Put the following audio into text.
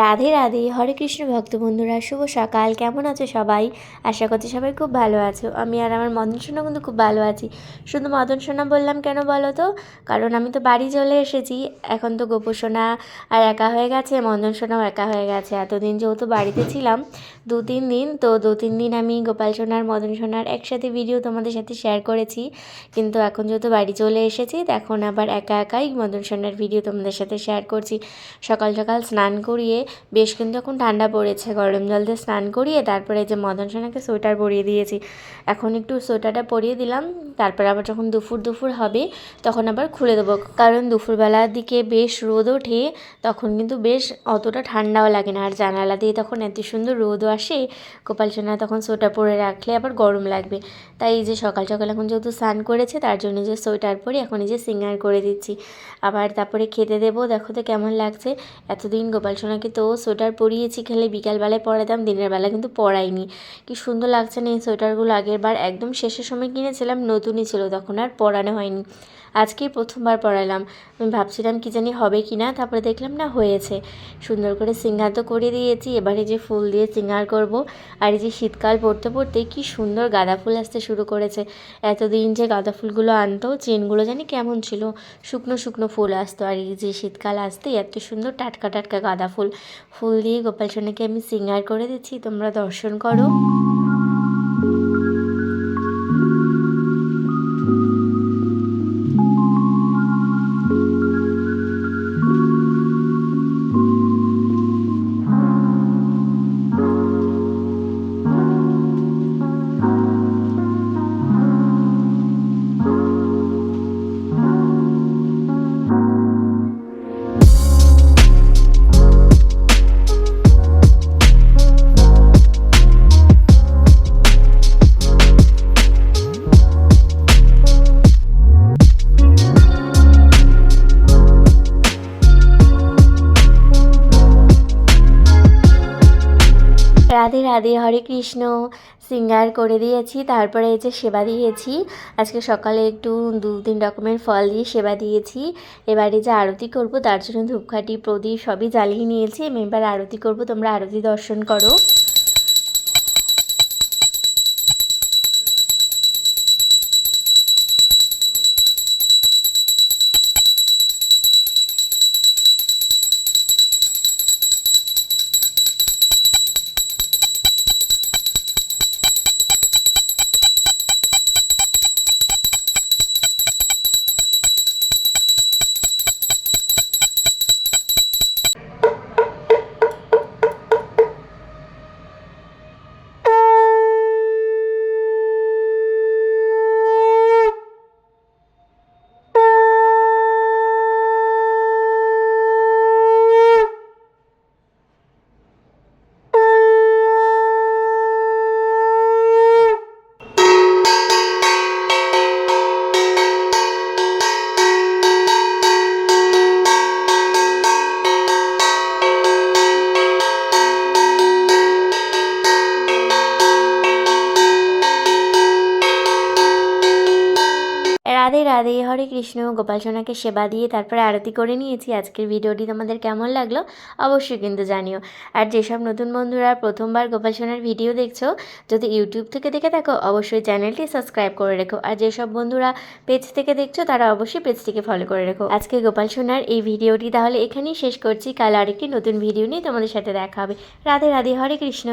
রাধে রাধে, হরে কৃষ্ণ ভক্ত বন্ধুরা, শুভ সকাল। কেমন আছো সবাই? আশা করছি সবাই খুব ভালো আছো। আমি আর আমার মদন সোনা কিন্তু খুব ভালো আছি। শুধু মদন সোনা বললাম কেন বলো তো? কারণ আমি তো বাড়ি চলে এসেছি। এখন তো গোপু সোনা আর একা হয়ে গেছে, মদন সোনাও একা হয়ে গেছে। এতদিন যেহেতু বাড়িতে ছিলাম দু তিন দিন, তো দু তিন দিন আমি গোপাল সোনার মদন সোনার একসাথে ভিডিও তোমাদের সাথে শেয়ার করেছি। কিন্তু এখন যেহেতু বাড়ি চলে এসেছি এখন আবার একা একাই মদন সোনার ভিডিও তোমাদের সাথে শেয়ার করছি। সকাল সকাল স্নান করিয়ে বেশ কিন্তু এখন ঠান্ডা পড়েছে, গরম জল দিয়ে স্নান করিয়ে তারপরে যে মদন সেনাকে সোয়েটার পরিয়ে দিয়েছি। এখন একটু সোয়েটারটা পরিয়ে দিলাম তারপরে আবার যখন দুপুর দুপুর হবে, তখন আবার খুলে দেবো। কারণ দুপুরবেলার দিকে বেশ রোদ ওঠে, তখন কিন্তু বেশ অতটা ঠান্ডাও লাগে না। আর জানালা দিয়ে তখন এত সুন্দর রোদও আসে, গোপাল সোনা তখন সোয়েটার পরে রাখলে আবার গরম লাগবে। তাই এই যে সকাল সকাল এখন যেহেতু স্নান করেছে, তার জন্য যে সোয়েটার পরে এখন এই যে সিঙ্গার করে দিচ্ছি। আবার তারপরে খেতে দেবো, দেখো তো কেমন লাগছে। এতদিন গোপাল সোনাকে তো সোয়েটার পরিয়েছি খেলে বিকালবেলায় পরাতাম, দিনের বেলা কিন্তু পরাইনি। কি সুন্দর লাগছে না এই সোয়েটারগুলো। আগের বার একদম শেষের সময় কিনেছিলাম নতুনই ছিল, তখন আর পরানো হয়নি। আজকেই প্রথমবার পরালাম আমি ভাবছিলাম কি জানি হবে কি না, তারপরে দেখলাম না হয়েছে। সুন্দর করে সিঙ্গার তো করে দিয়েছি, এবারে যে ফুল দিয়ে সিঙ্গার করব, আর এই যে শীতকাল পড়তে পড়তে কি সুন্দর গাঁদা ফুল আসতে শুরু করেছে। এতদিন যে গাঁদা ফুলগুলো আনতো, চেনগুলো জানি কেমন ছিল, শুকনো শুকনো ফুল আসতো, আর এই যে শীতকাল আসতে এত সুন্দর টাটকা টাটকা গাঁদা ফুল। ফুল দিয়ে গোপাল সোনাকে আমি সিঙ্গার করে দিচ্ছি, তোমরা দর্শন করো। রাধে রাধে, হরে কৃষ্ণ। সিঙ্গার করে দিয়েছি, তারপরে এই যে সেবা দিয়েছি। আজকে সকালে একটু দু তিন রকমের ফল দিয়ে সেবা দিয়েছি। এবারে যে আরতি করব, তার জন্য ধূপকাঠি, প্রদীপ সবই জ্বালিয়ে নিয়েছি। আমি এবার আরতি করব, তোমরা আরতি দর্শন করো। রাধে রাধে, হরে কৃষ্ণ। গোপাল সোনাকে সেবা দিয়ে তারপরে আরতি করে নিয়েছি। আজকের ভিডিওটি তোমাদের কেমন লাগল অবশ্যই কিন্তু জানিও। আর যেসব নতুন বন্ধুরা প্রথমবার গোপাল সোনার ভিডিও দেখছ, যদি ইউটিউব থেকে দেখে থাকো, অবশ্যই চ্যানেলটি সাবস্ক্রাইব করে রেখো। আর যেসব বন্ধুরা পেজ থেকে দেখছ, তারা অবশ্যই পেজটিকে ফলো করে রেখো। আজকে গোপাল সোনার এই ভিডিওটি তাহলে এখানেই শেষ করছি। কাল আরেকটি নতুন ভিডিও নিয়ে তোমাদের সাথে দেখা হবে। রাধে রাধে, হরে কৃষ্ণ।